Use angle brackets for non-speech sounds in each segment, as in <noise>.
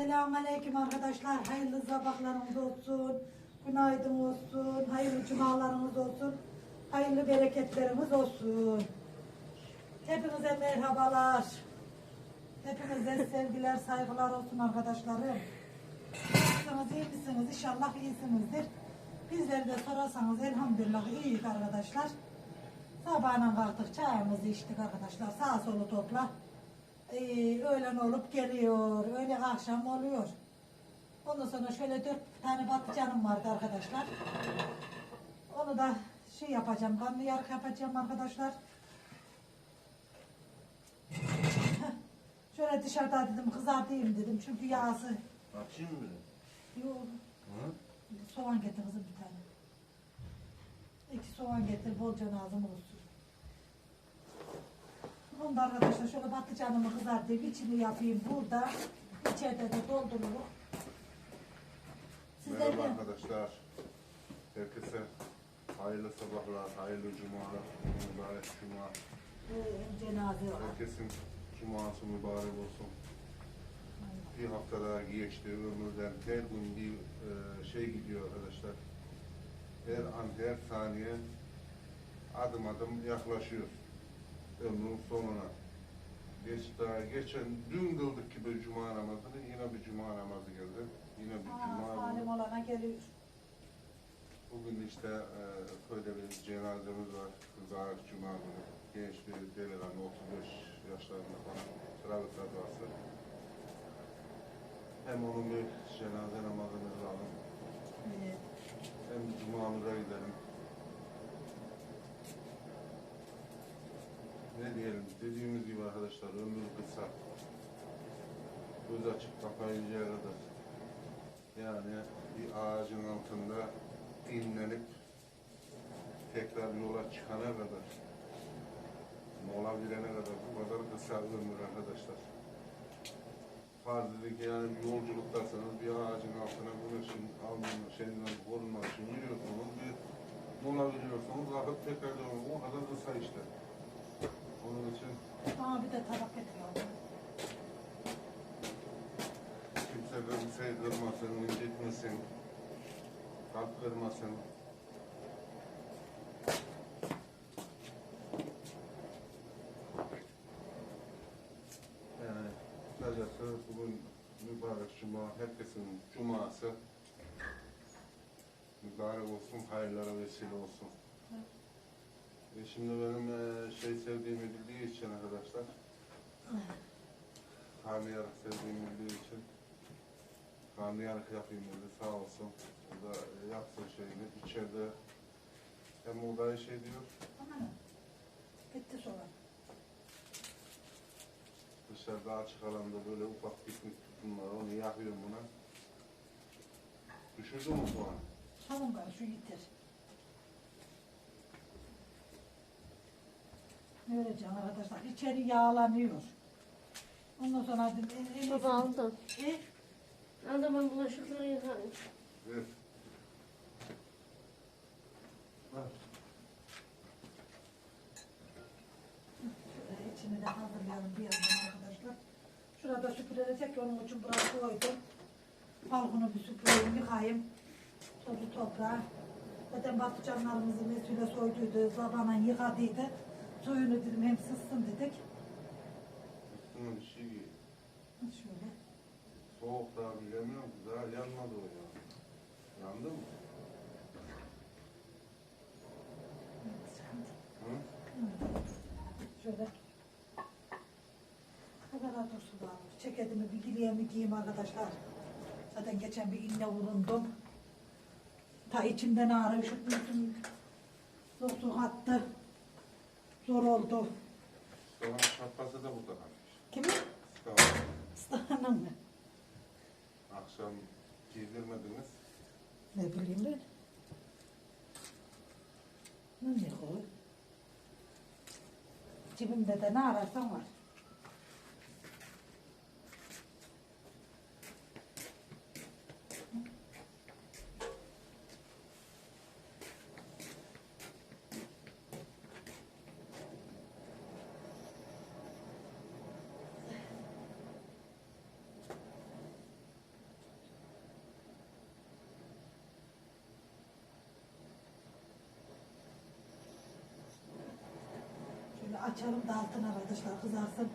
Selamun Aleyküm arkadaşlar. Hayırlı sabahlarınız olsun. Günaydın olsun. Hayırlı cumalarınız olsun. Hayırlı bereketleriniz olsun. Hepinize merhabalar. Hepinize sevgiler, saygılar olsun arkadaşlarım. Nasılsınız, iyi misiniz? İnşallah iyisinizdir. Bizleri de sorarsanız elhamdülillah iyiyiz arkadaşlar. Sabahına kalktık, çayımızı içtik arkadaşlar. Sağ solu topla. Ee, öğlen olup geliyor, öyle akşam oluyor. Ondan sonra şöyle dört tane patlıcanım vardı arkadaşlar. Onu da şey yapacağım, kanlı yarık yapacağım arkadaşlar. Şöyle dışarıda dedim kızartayım dedim çünkü yağsı. Açayım mı? Yok, Hı? soğan getir kızım bir tane. İki soğan getir, bolca lazım olsun. Onu da arkadaşlar şöyle patlıcanımı kızartayım, içini yapayım burada. İçeride de doldururum. Sizler Merhaba de arkadaşlar. Herkese hayırlı sabahlar, hayırlı cumalar, mübarek cuma. e, cenaze var. Herkesin cuması mübarek olsun. Bir hafta daha geçti ömürden. Her gün bir e, şey gidiyor arkadaşlar. Her an, her saniye adım adım yaklaşıyor. Ömrün sonuna. Geç daha geçen dün kıldık gibi cuma namazını yine bir cuma namazı geldi. Yine bir cuma salim olana geliyor. Bugün işte e, köyde bir cenazemiz var. Kızlar Cuma günü. Genç bir delikanlı 35 yaşlarında falan. Trafik kazası. Hem onun bir cenaze namazını kılalım. Evet. Hem Cuma'mıza gidelim. Ne diyelim? Dediğimiz gibi arkadaşlar ömür kısa. Göz açıp kapayıncaya kadar. Yani bir ağacın altında dinlenip tekrar yola çıkana kadar mola verene kadar bu kadar kısa ömür arkadaşlar. Farz dedik yani bir yolculuktasınız bir ağacın altına güneşin alnının şeyinden korunmak için yürüyorsunuz bir mola veriyorsunuz kalkıp tekrar o kadar kısa işte. Onun için Aa bir de tabak getir. kimse kimseyi kırmasın, incitmesin, kalp kırmasın. Yani kısacası bugün mübarek cuma, herkesin cuması mübarek olsun, hayırlara vesile olsun. E şimdi benim e, şey sevdiğimi bildiği için arkadaşlar, karnıyarık sevdiğimi bildiği için karnıyarık yapayım dedi sağ olsun. O da e, yapsın şeyini içeride hem o da şey diyor, Tamam? Bitti sonra. dışarıda açık alanda böyle ufak piknik var, onu yakıyorum buna. Düşürdü mü puanı? Tamam ben şu yeter. Vereceğim arkadaşlar? İçeri yağlanıyor. Ondan sonra dedim en, en Baba aldım. E, Aldım ben bulaşıkları yıkarım. Ver. Ver. şöyle içini de hazırlayalım bir yandan arkadaşlar. Şurada süpürülecek onun için buraya koydum. Balkonu bir süpüreyim, yıkayayım. Tozu toprağı. Zaten patlıcanlarımızı mesule soyduydu, zabana yıkadıydı. Suyunu dedim hem sızsın dedik. Üstüne bir şey giy. Şöyle. Soğuk daha bilemiyorum daha yanmadı o ya. Yandı mı? Hı? Şöyle. Kadar dursun daha. Ceketimi bir gileyemi giyeyim arkadaşlar. Zaten geçen bir inne vurundum. Ta içimden ağrı üşütmüştüm. Soğuk attı. Zor oldu. Sonra şapkası da burada kalmış. Kimin? Tamam. Islahanın mı? Akşam giydirmediniz. Ne bileyim ben. Ne o? Cebimde de ne ararsan var. Açalım da altına arkadaşlar kızarsın.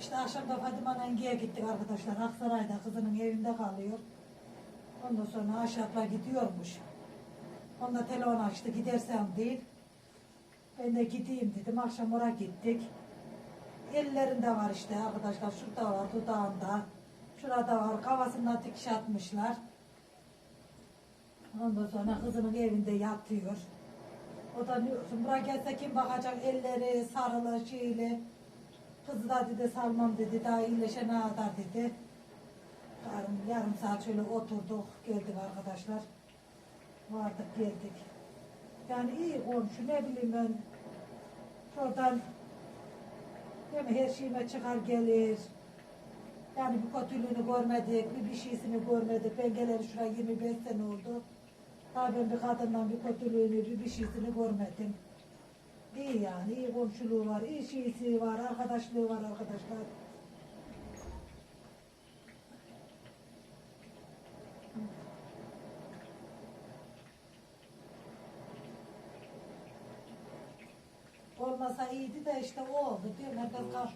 İşte akşam da Fadime Nengi'ye gittik arkadaşlar. Aksaray'da kızının evinde kalıyor. Ondan sonra aşağıya gidiyormuş. Onda telefon açtı gidersem değil. Ben de gideyim dedim. Akşam oraya gittik. Ellerinde var işte arkadaşlar. Şurada var dudağında. Şurada var. Kafasından dikiş atmışlar. Ondan sonra kızının evinde yatıyor. O da buraya gelse kim bakacak elleri sarılı şeyli. Kızı da dedi salmam dedi daha iyileşene kadar dedi. Yarım, yarım saat şöyle oturduk geldik arkadaşlar. Vardık geldik. Yani iyi komşu ne bileyim ben. Şuradan değil mi, her şeyime çıkar gelir. Yani bir kötülüğünü görmedik, bir bir şeysini görmedik. Ben geleli şuraya 25 sene oldu. Daha ben bir kadından bir kötülüğünü, bir bir şeysini görmedim. İyi yani, iyi komşuluğu var, iyi şeysi var, arkadaşlığı var arkadaşlar. Olmasa iyiydi de işte o oldu diyorum. Herkes kalk.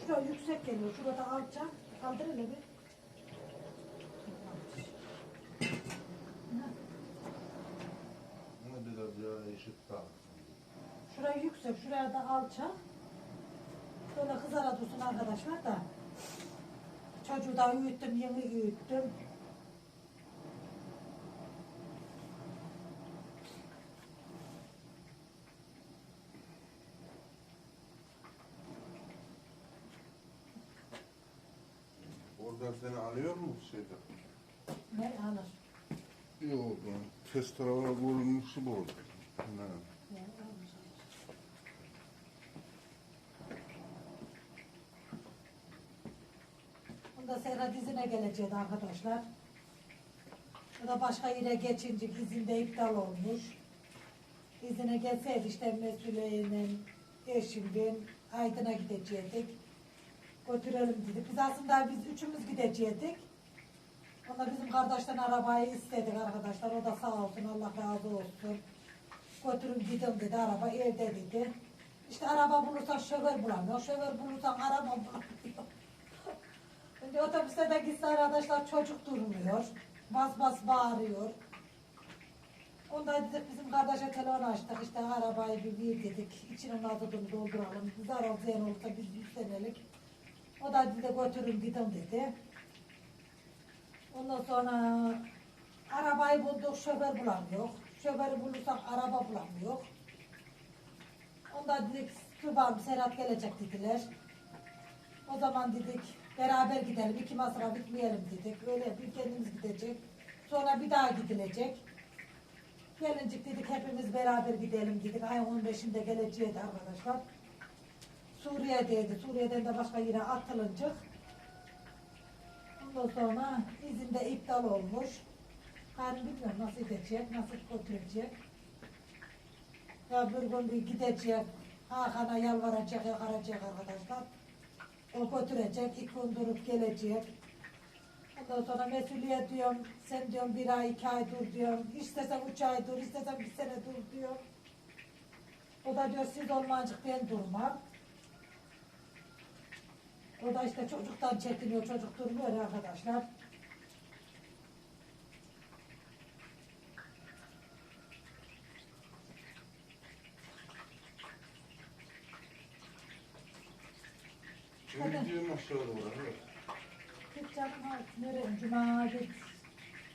Şurada yüksek geliyor, şurada alçak. Kaldır hele bir. Ama biraz ya eşit kaldı. Şuraya yüksek, şuraya da alçak. Böyle kızara dursun arkadaşlar da. Çocuğu da uyuttum, yeni uyuttum. Oradan seni alıyor mu şeyde? Ne alır? Yok ben test tarafa vurulmuşu bu oldu. Ne? Bunda Serhat izine gelecek arkadaşlar. Bu da başka yere geçince izinde iptal olmuş. İzine gelseydi işte Mesule'nin eşim ben Aydın'a gidecektik. Götürelim dedik. Biz aslında biz üçümüz gidecektik. Onda bizim kardeşten arabayı istedik arkadaşlar. O da sağ olsun Allah razı olsun. Götürün gidin dedi araba evde dedi. İşte araba bulursan şoför bulamıyor. Şoför bulursan araba bulamıyor. <laughs> Şimdi otobüste de gitse arkadaşlar çocuk durmuyor. Bas bas bağırıyor. Onda bizim kardeşe telefon açtık işte arabayı bir bir dedik. İçine mazotunu dolduralım. Zarar ziyan olursa biz yüksenelik. O da dedi götürün gidin dedi. Ondan sonra arabayı bulduk şoför bulamıyor. Şoförü bulursak araba bulamıyor. Onda dedik Tuğba'm Serhat gelecek dediler. O zaman dedik beraber gidelim iki masraf bitmeyelim dedik. Öyle bir kendimiz gidecek. Sonra bir daha gidilecek. Gelincik dedik hepimiz beraber gidelim dedik. Ayın 15'inde geleceğiz arkadaşlar. Suriye'deydi. Suriye'den de başka yere atılınca. Ondan sonra izinde iptal olmuş. Yani bilmiyorum nasıl gidecek, nasıl götürecek. Ya bir gün bir gidecek, Hakan'a yalvaracak, yakaracak arkadaşlar. O götürecek, iki gün durup gelecek. Ondan sonra mesuliyet diyorum, sen diyorum bir ay, iki ay dur diyorum. İstesem üç ay dur, istesem bir sene dur diyor. O da diyor siz olmayacak ben durmam. O da işte çocuktan çekiniyor, çocuk durmuyor arkadaşlar. Şimdi evet. Git canım hadi, nereye? Cuma git.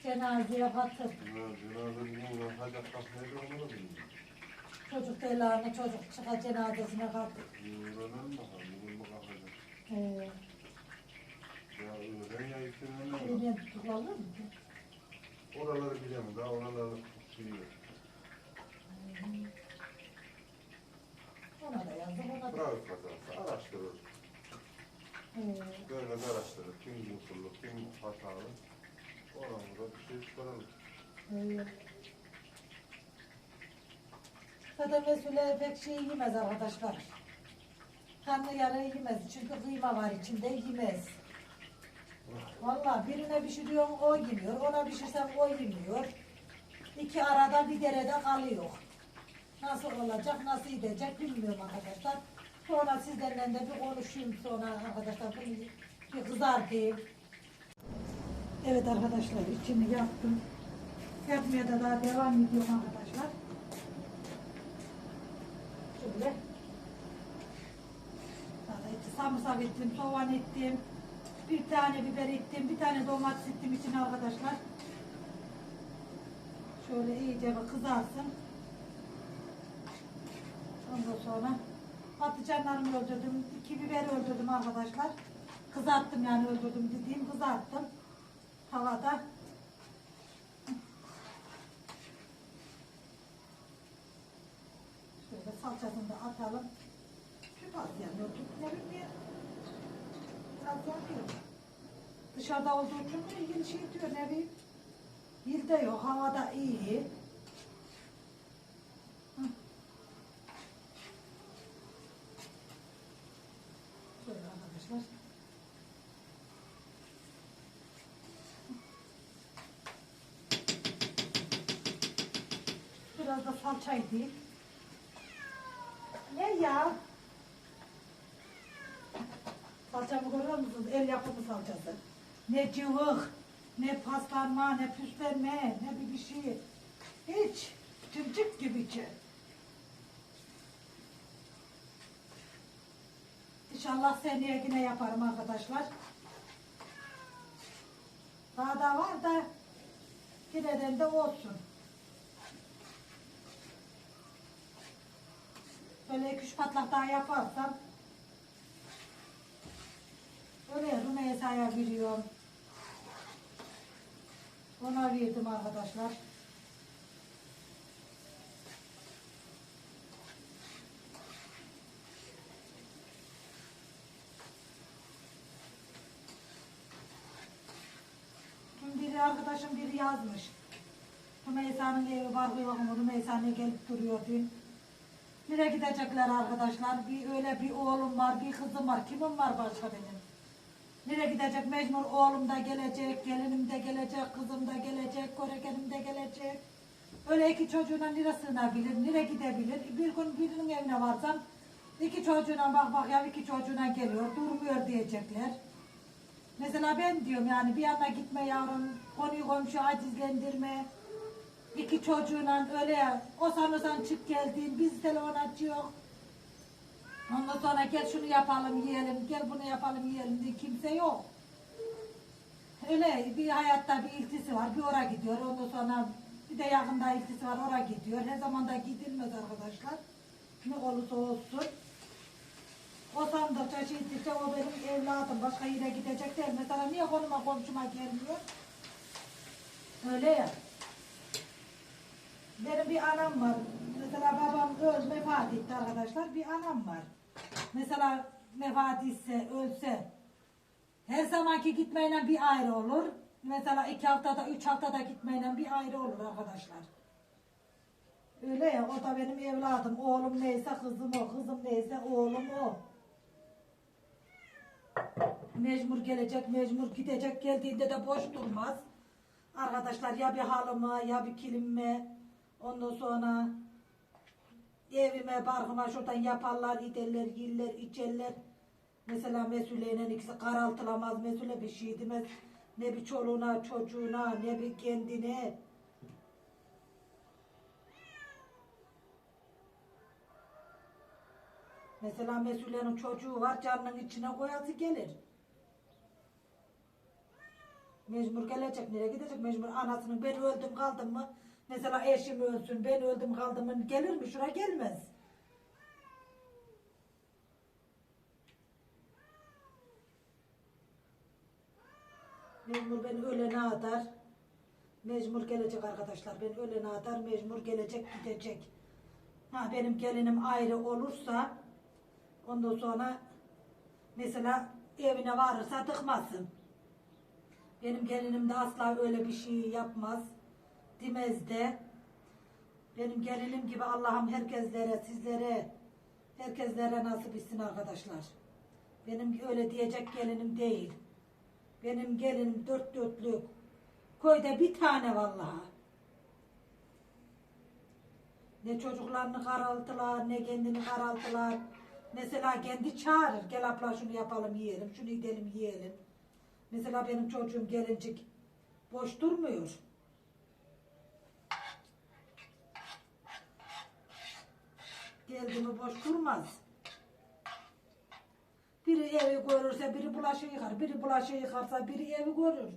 Cenazeye katıl. Ya cenaze uğraşacak kafayı da bilmiyorum. Çocuk delanı, çocuk çıkar cenazesine katıl. Öğrenelim bakalım. Bugün bu. Ee, Ya ne elinden tutuklanır mı? Oraları bilemem. Daha oraları yok. Ona da yazdım, ona da. Trafik kazası araştırır. Ee, Devlet araştırır. Kim mutluluk, kim hatalı. Oradan burada bir şey çıkaralım. ee. Zaten mesule pek şey yemez arkadaşlar. Kanlı yarı yemez. Çünkü kıyma var içinde yemez. Vallahi birine bir diyorum o yemiyor. Ona sen o yemiyor. İki arada bir derede kalıyor. Nasıl olacak, nasıl gidecek bilmiyorum arkadaşlar. Sonra sizlerle de bir konuşayım sonra arkadaşlar. Bir kızartayım. Evet arkadaşlar içini yaptım. Yapmaya da daha devam ediyorum arkadaşlar. Şöyle. Sarımsak ettim, soğan ettim. Bir tane biber ettim, bir tane domates ettim içine arkadaşlar. Şöyle iyice kızarsın. Ondan sonra patlıcanlarımı öldürdüm. iki biber öldürdüm arkadaşlar. Kızarttım yani öldürdüm dediğim kızarttım. Havada. Şöyle salçasını da atalım. Çok az yanıyor. Yanıyor. Dışarıda olduğu için de ilgili şey diyor ne bileyim. Yılda yok. Havada iyi. Hı. Şöyle arkadaşlar. Biraz da salça edeyim. Ne ya? El yapımı salçası. Ne cıvık, ne paslanma, ne püslenme, ne bir bir şey. Hiç. Cımcık gibi içi. İnşallah seneye yine yaparım arkadaşlar. Daha da var da yine de olsun. Böyle iki üç patlak daha yaparsam öyle Rümeysa'ya veriyorum. Ona verdim arkadaşlar. Dün biri arkadaşım biri yazmış. Rümeysa'nın evi var yok mu? Rümeysa'nın gelip duruyor dün. Nereye gidecekler arkadaşlar? Bir öyle bir oğlum var, bir kızım var. Kimim var başka benim? Nereye gidecek? Mecbur oğlum da gelecek, gelinim de gelecek, kızım da gelecek, korekenim de gelecek. Öyle iki çocuğuna nereye sığınabilir, nereye gidebilir? Bir gün birinin evine varsam, iki çocuğuna bak bak ya iki çocuğuna geliyor, durmuyor diyecekler. Mesela ben diyorum yani bir yana gitme yavrum, konuyu komşu acizlendirme. İki çocuğuyla öyle ya, o sanırsan çık geldin, biz telefon açıyor. Ondan sonra gel şunu yapalım yiyelim, gel bunu yapalım yiyelim diye kimse yok. Öyle bir hayatta bir iltisi var, bir oraya gidiyor. Ondan sonra bir de yakında iltisi var, oraya gidiyor. Her zaman da gidilmez arkadaşlar. Ne olursa olsun. O sandıkça şeydikçe o benim evladım. Başka yere gidecek değil. Mesela niye konuma komşuma gelmiyor? Öyle ya. Benim bir anam var. Mesela babam öl vefat etti arkadaşlar. Bir anam var. Mesela vefat etse, ölse her zamanki gitmeyle bir ayrı olur. Mesela iki haftada, üç haftada gitmeyle bir ayrı olur arkadaşlar. Öyle ya, o da benim evladım. Oğlum neyse kızım o, kızım neyse oğlum o. Mecbur gelecek, mecbur gidecek. Geldiğinde de boş durmaz. Arkadaşlar ya bir halıma ya bir kilimime ondan sonra evime barkıma şuradan yaparlar, giderler, yiller, içerler. Mesela Mesule'yle ikisi karaltılamaz. Mesule bir şey demez. Ne bir çoluğuna, çocuğuna, ne bir kendine. Mesela Mesule'nin çocuğu var, canının içine koyası gelir. Mecbur gelecek, nereye gidecek? Mecbur anasının ben öldüm kaldım mı? Mesela eşim ölsün, ben öldüm kaldım? Gelir mi? Şuraya gelmez. Mecbur beni ölene kadar mecbur gelecek arkadaşlar. Ben ölene kadar mecbur gelecek gidecek. Ha benim gelinim ayrı olursa ondan sonra mesela evine varırsa tıkmasın. Benim gelinim de asla öyle bir şey yapmaz. Demez de. Benim gelinim gibi Allah'ım herkeslere, sizlere, herkeslere nasip etsin arkadaşlar. Benim öyle diyecek gelinim değil. Benim gelinim dört dörtlük. Köyde bir tane vallahi. Ne çocuklarını karaltılar, ne kendini karaltılar. Mesela kendi çağırır. Gel abla şunu yapalım yiyelim, şunu gidelim yiyelim. Mesela benim çocuğum gelincik boş durmuyor. Geldi mi boş durmaz. Biri evi görürse biri bulaşığı yıkar, biri bulaşığı yıkarsa biri evi görür.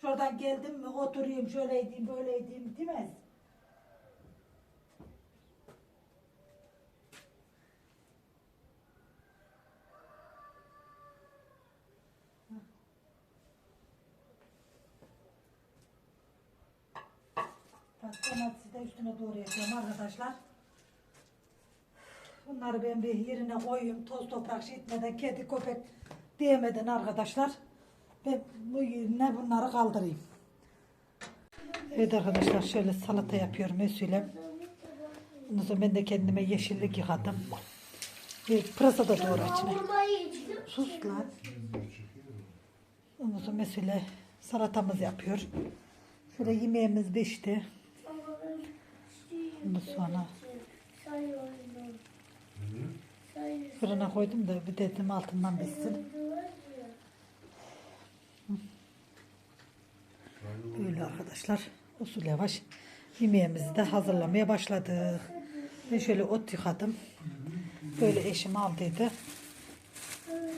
Şuradan geldim mi oturayım şöyle edeyim böyle edeyim demez. Bak domatesi de üstüne doğru yapıyorum arkadaşlar. Bunları ben bir yerine koyayım. Toz toprak şey etmeden, kedi köpek diyemeden arkadaşlar. Ben bu yerine bunları kaldırayım. Evet arkadaşlar şöyle salata yapıyorum usulüm. Ondan sonra ben de kendime yeşillik yıkadım. Bir pırasa da doğru içine. Sus lan. Ondan sonra mesela salatamız yapıyor. Şöyle yemeğimiz pişti. Ondan sonra fırına koydum da bir dedim altından pişsin. Böyle arkadaşlar usul yavaş yemeğimizi de hazırlamaya başladık. Ben şöyle ot yıkadım. Böyle eşim aldıydı.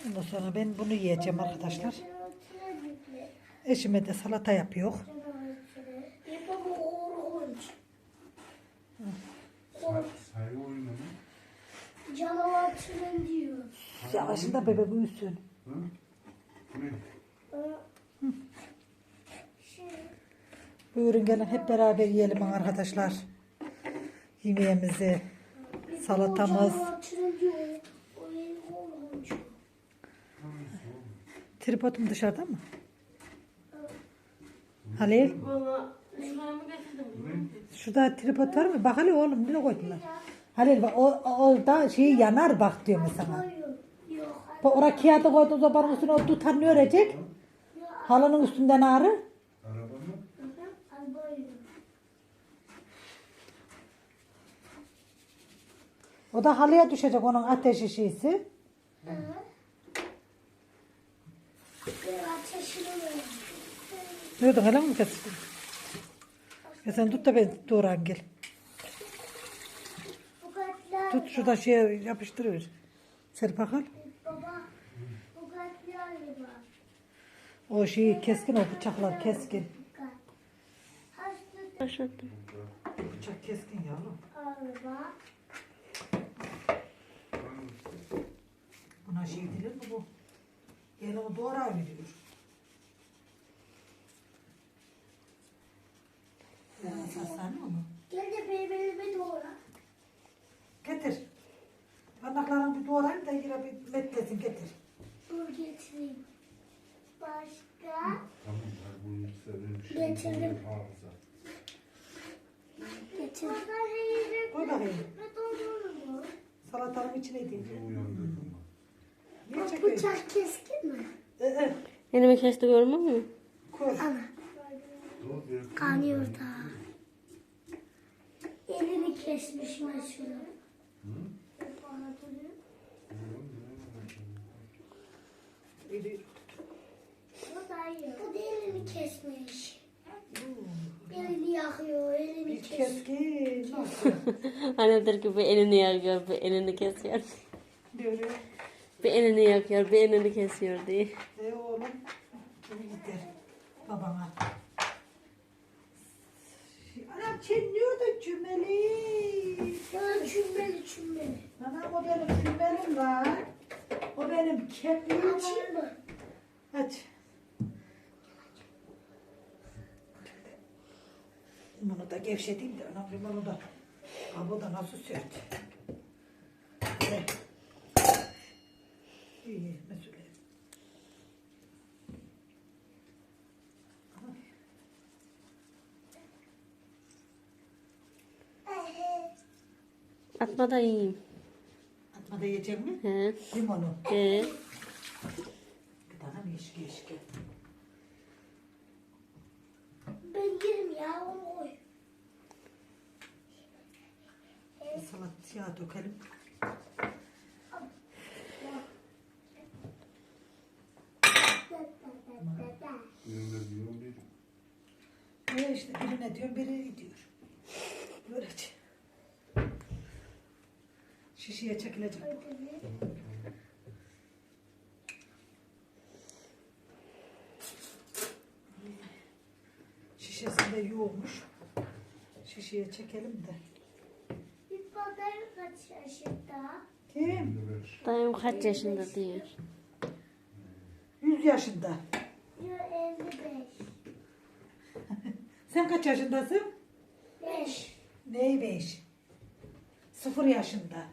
Ondan sonra ben bunu yiyeceğim arkadaşlar. Eşime de salata yapıyor. Oyunu mu? Canavar tren diyor. Yavaşında bebe büyüsün. Hı? Ne? Şey, Buyurun gelin hep beraber yiyelim arkadaşlar. Yemeğimizi, salatamız. Tripodum dışarıda mı? Halil, şurada tripod var mı? Bak Halil oğlum nereye koydular? Halil bak o, orada şey yanar bak diyorum sana. Bak oraya kağıdı koyduğun zaman üstüne o tutar ne örecek? Halının üstünden ağrı. Araba mı? Albayım. O da halıya düşecek onun ateşi şeysi. Verin. Nerede hala mı kesildin? Ya sen tut da ben doğran gel. Tut şurada şeye yapıştırıyor. Serpak al. Baba. Bu katlar var. O şeyi keskin o bıçaklar keskin. Başlattım. Bıçak keskin yavrum. araba. Buna şey dilir mi bu? Elini doğrar veriyor. Ya saslanıyor mu? Gel de bebeğime doğra. Getir. Parmaklarını bir doğrayayım da yine bir metlesin getir. Dur getireyim. Başka? Tamam, ben bunu istedim. Şimdi Getirdim. hafıza. Getir. Koy bakayım. Ve doldurur mu? Salatanın içine değil. Bizi uyandırdım. Niye Bak çekiyorsun? bıçak keskin mi? Ee, e, Elimi kesti görmüyor musun? koy. Ana. Kanıyor da. Elini kesmiş mesela. Eli- Bu da iyi. Bu da elini kesmiş. Elini yakıyor, elini Bir kesiyor. keskin. <laughs> Nasıl? Hani der ki bir elini yakıyor, bir elini kesiyor. Diyor. Bir elini yakıyor, bir elini kesiyor diye. E oğlum. Bunu gider. Babana. Anam çinliyor da cümeli. Ya çümbeli çümbeli. Anam o benim cümelim var. O benim Açayım var. mı? Hadi. Bunu da gevşeteyim de anam limonu da. Ha bu da nasıl sert. Evet. İyi mesule. Atma da yiyeyim. Atma da yiyecek mi? He. Limonu. He. Bir tane yeşil yeşil. Ben yerim ya onu koy. Yağ dökelim. Birinde diyorum bir. Ne işte birine diyorum biri diyor. Böylece. Çekilecek bu. Şişesinde yoğurmuş. Şişeye çekelim de. Bir babayı kaç yaşında? Kim? Dayım kaç yaşında diyor. 100 yaşında. Diyor 55. <laughs> Sen kaç yaşındasın? 5. Ney 5? Sıfır yaşında.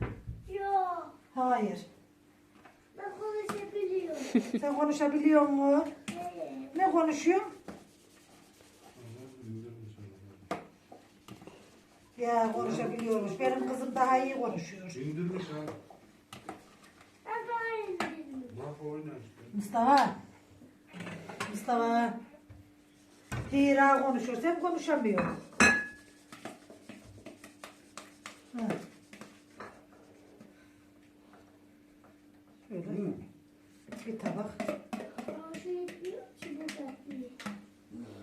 Hayır. Ben konuşabiliyorum. <laughs> Sen konuşabiliyor musun? Evet. Ne konuşuyorsun? Ya konuşabiliyormuş. Benim kızım daha iyi konuşuyor. İndirmiş ha. Bak oyna işte. Mustafa. Mustafa. Hira konuşuyor. Sen konuşamıyorsun. Ha. Şöyle Hı. bir tabak.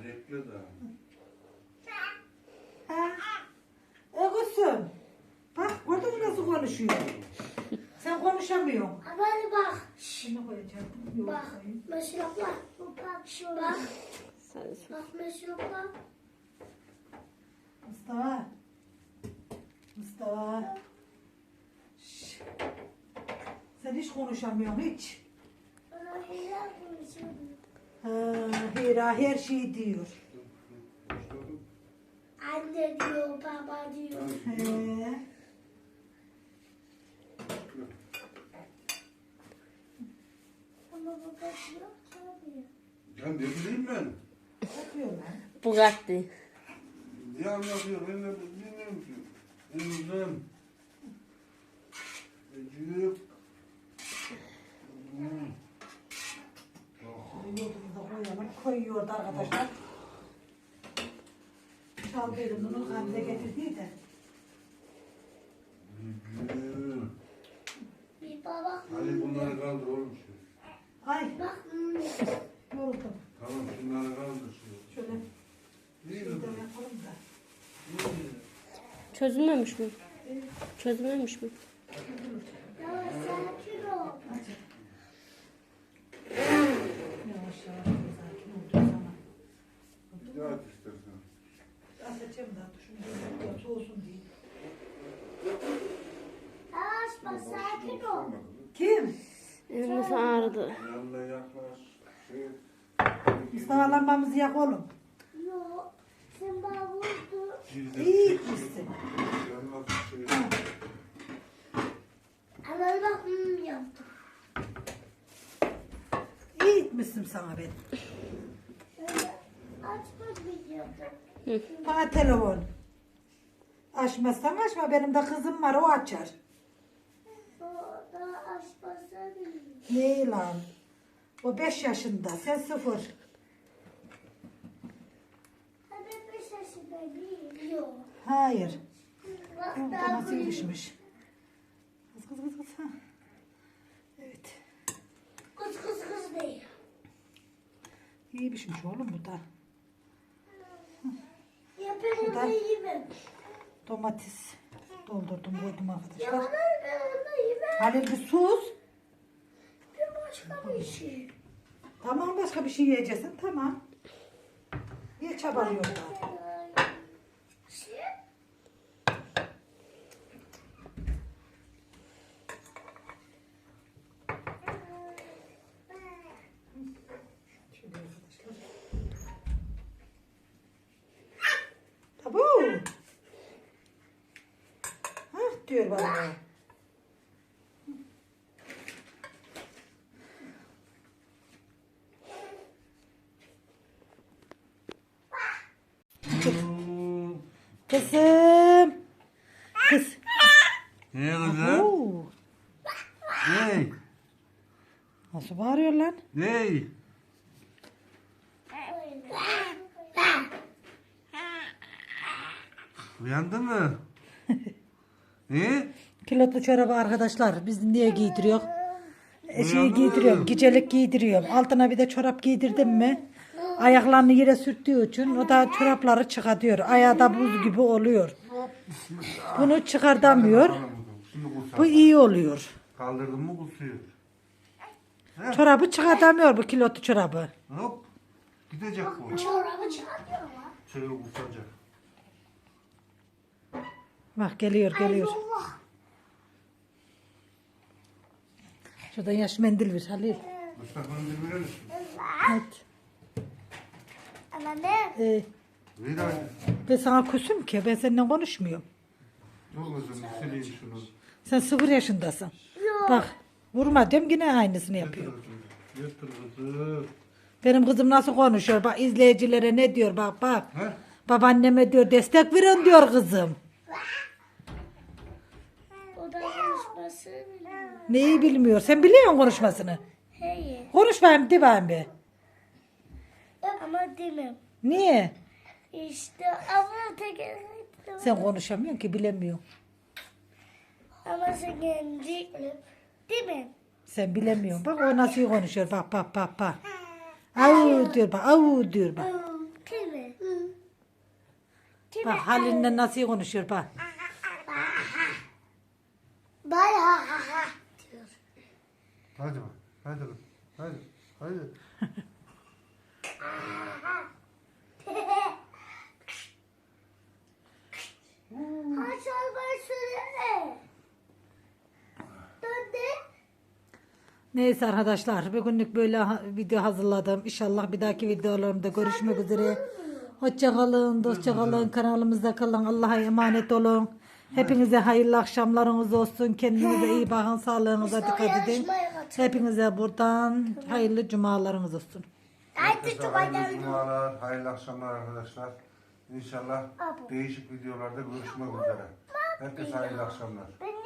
Bekle de. Ha? E kızım. Bak gördün mü nasıl konuşuyor? Sen konuşamıyorsun. Ama hadi bak. Şunu koyacağım. Yok, Bak. Mesela bak. Bak bak. Sen Bak mesela bak. Mustafa. Mustafa. Şş. Sen hiç konuşamıyorsun hiç. Bana helal konuşuyordu. Ha, Hira her şeyi diyor. Anne diyor, baba diyor. He. Ama baba diyor, tabii. Ya ne bileyim ben. Yapıyorlar. Bugatti. Ne anlatıyor ben de bilmiyorum ki. İnsan. Ecik. Yoğurdumuzu da koyalım. Koyuyordu arkadaşlar. Çaldıydım bunu Gamze getirdi de. Bir baba. Hadi bunları kaldır oğlum şu. Ay Bak, yoruldum. Tamam şunları kaldır şu. Şöyle şurada mi? yapalım da. Çözülmemiş mi? Çözülmemiş mi? Ya sakin ol. Hadi. Yavaş sakin olduğu zaman. Bir istersen. Asacağım da şunu da soğusun diye. Yavaş bak, sakin ol. Kim? Elim nasıl ağrıdı. Yanına yaklaş. Şey. Yak oğlum. Yok, sen bana vurdun. İyi gitmişsin. Yanına şey. Ama bak, hmm yaptım. İyi gitmişsin sana ben. Biliyordum. Bana telefon. Açmazsan açma. Benim de kızım var o açar. O da açmasa. Ne lan? O 5 yaşında. Sen sıfır. Ben beş yaşındayım. Yok. Hayır. Bak nasıl pişmiş? Kız kız kız kız. Ha. Evet. Kız kız kız değil. İyi pişmiş oğlum bu da. Ya ben Bu da- yemem. Domates doldurdum koydum Ya arkadaşlar. bana ben onu yemem. Halil bir sus. Bir başka bir şey. Tamam başka bir şey yiyeceksin. Tamam. Niye çabalıyorsun daha? Şey. Şöyle arkadaşlar. Tabu. Hah diyor bana. Kızım. Kız. Ne kızım? Ne? Nasıl bağırıyor lan? Ne? Uyandın mı? <laughs> Ne? Kilotlu çorabı arkadaşlar biz niye giydiriyor? E, şeyi giydiriyorum, gecelik giydiriyorum. Altına bir de çorap giydirdim mi? Ayaklarını yere sürttüğü için o da çorapları çıkartıyor. Ayağı da buz gibi oluyor. Bunu çıkartamıyor. Şimdi kusar. Bu iyi oluyor. Kaldırdın mı kusuyor. Çorabı çıkartamıyor bu kilotlu çorabı. Hop. Gidecek bu. Çorabı çıkartıyor ama. Şöyle kusacak. Bak geliyor geliyor. Allah. Şuradan yaş mendil ver Halil. Mustafa'nın bir verir misin? Evet. Anne. Ee, Ver hadi. ben sana kusum ki ben seninle konuşmuyorum. Dur kızım sileyim şunu. Sen sıfır yaşındasın. Bak vurma diyorum yine aynısını yapıyor. Yatır kızım. Benim kızım nasıl konuşuyor bak izleyicilere ne diyor bak bak. He? Babaanneme diyor destek verin diyor kızım. O da biliyor. Neyi bilmiyor sen biliyor musun konuşmasını? Hayır. Konuş bakayım de bakayım bir. Ama demem. Niye? İşte ama teker Sen konuşamıyorsun ki bilemiyorsun. Ama sen kendi demem. Sen bilemiyorsun. Bak o nasıl konuşuyor bak bak bak bak. Avu diyor bak avu diyor bak. Demem. Bak halinden nasıl konuşuyor bak. Bay ha ha ha diyor. Hadi bak. Hadi bak. Hadi. Hadi. <laughs> Haşal başını. Döndü. Neyse arkadaşlar bugünlük böyle ha- video hazırladım. İnşallah bir dahaki videolarımda görüşmek üzere. Hoşça kalın, dostça kalın, kanalımızda kalın. Allah'a emanet olun. Hepinize hayırlı akşamlarınız olsun. Kendinize iyi bakın, sağlığınıza dikkat edin. Hepinize buradan hayırlı cumalarınız olsun. Herkese hayırlı cumalar, hayırlı akşamlar arkadaşlar. İnşallah değişik videolarda görüşmek üzere. Herkese hayırlı akşamlar. Benim